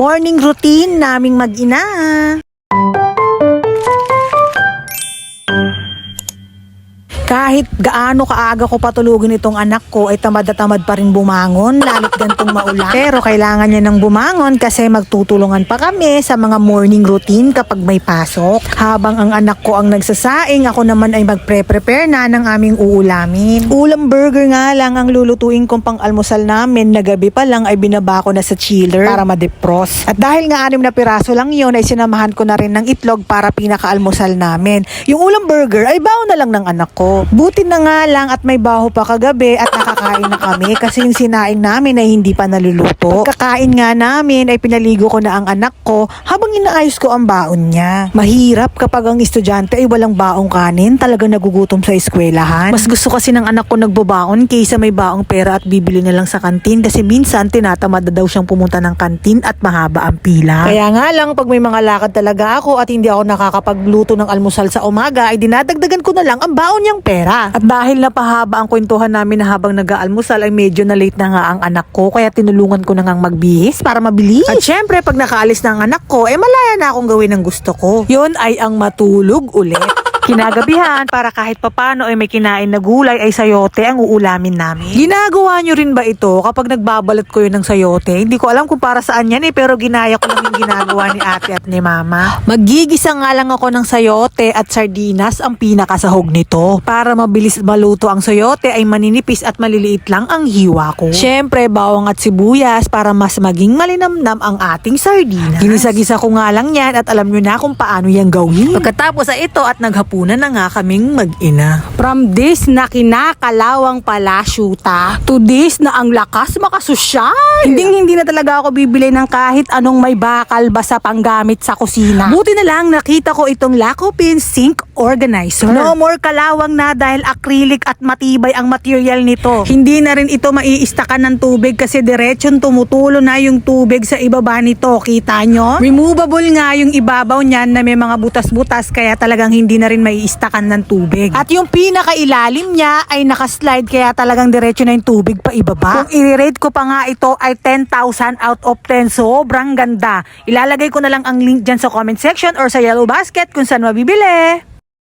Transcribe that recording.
Morning routine naming mag-ina. Kahit gaano kaaga ko patulugin itong anak ko, ay tamad na tamad pa rin bumangon, lalo't gantong maulan. Pero kailangan niya ng bumangon kasi magtutulungan pa kami sa mga morning routine kapag may pasok. Habang ang anak ko ang nagsasaing, ako naman ay magpre-prepare na ng aming uulamin. Ulam burger nga lang ang lulutuin kong pang almusal namin na gabi pa lang ay binaba ko na sa chiller para ma-defrost. At dahil nga anim na piraso lang yun, ay sinamahan ko na rin ng itlog para pinaka-almusal namin. Yung ulam burger ay baon na lang ng anak ko. Buti na nga lang at may baho pa kagabi at nakakain na kami kasi yung sinaing namin ay hindi pa naluluto. Kakain nga namin ay pinaligo ko na ang anak ko habang inaayos ko ang baon niya. Mahirap kapag ang estudyante ay walang baong kanin, talaga nagugutom sa eskwelahan. Mas gusto kasi ng anak ko nagbabaon kaysa may baong pera at bibili na lang sa kantin kasi minsan tinatamad na daw siyang pumunta ng kantin at mahaba ang pila. Kaya nga lang pag may mga lakad talaga ako at hindi ako nakakapagluto ng almusal sa umaga ay dinadagdagan ko na lang ang baon niyang pera. At dahil napahaba ang kwentuhan namin na habang nag-aalmusal ay medyo na late na nga ang anak ko kaya tinulungan ko na ngang magbihis para mabilis. At syempre pag nakaalis na ang anak ko, eh malaya na akong gawin ang gusto ko. Yun ay ang matulog ulit. Kinagabihan para kahit papano ay may kinain na gulay ay sayote ang uulamin namin. Ginagawa nyo rin ba ito kapag nagbabalot ko yun ng sayote? Hindi ko alam kung para saan yan eh pero ginaya ko lang yung ginagawa ni ate at ni mama. Magigisa nga lang ako ng sayote at sardinas ang pinakasahog nito. Para mabilis maluto ang sayote ay maninipis at maliliit lang ang hiwa ko. Syempre bawang at sibuyas para mas maging malinamnam ang ating sardinas. Ginisa-gisa ko nga lang yan at alam nyo na kung paano yan gawin. Pagkatapos ay ito at naghapunan na nga kaming mag-ina. From this na kinakalawang pala syuta to this na ang lakas makasosyal. Hindi hindi na talaga ako bibili ng kahit anong may bakal basta panggamit sa kusina. Buti na lang nakita ko itong Lacopin Sink Organizer. No more kalawang na dahil acrylic at matibay ang material nito. Hindi na rin ito maiistakan ng tubig kasi diretsyon tumutulo na yung tubig sa ibaba nito. Kita nyo? Removable nga yung ibabaw niyan na may mga butas-butas kaya talagang hindi na rin maiistakan ng tubig. At yung pinakailalim niya ay nakaslide kaya talagang diretsyo na yung tubig pa ibaba. Kung i-rate ko pa nga ito ay 10,000 out of 10. Sobrang ganda. Ilalagay ko na lang ang link dyan sa comment section or sa yellow basket kung saan mabibili.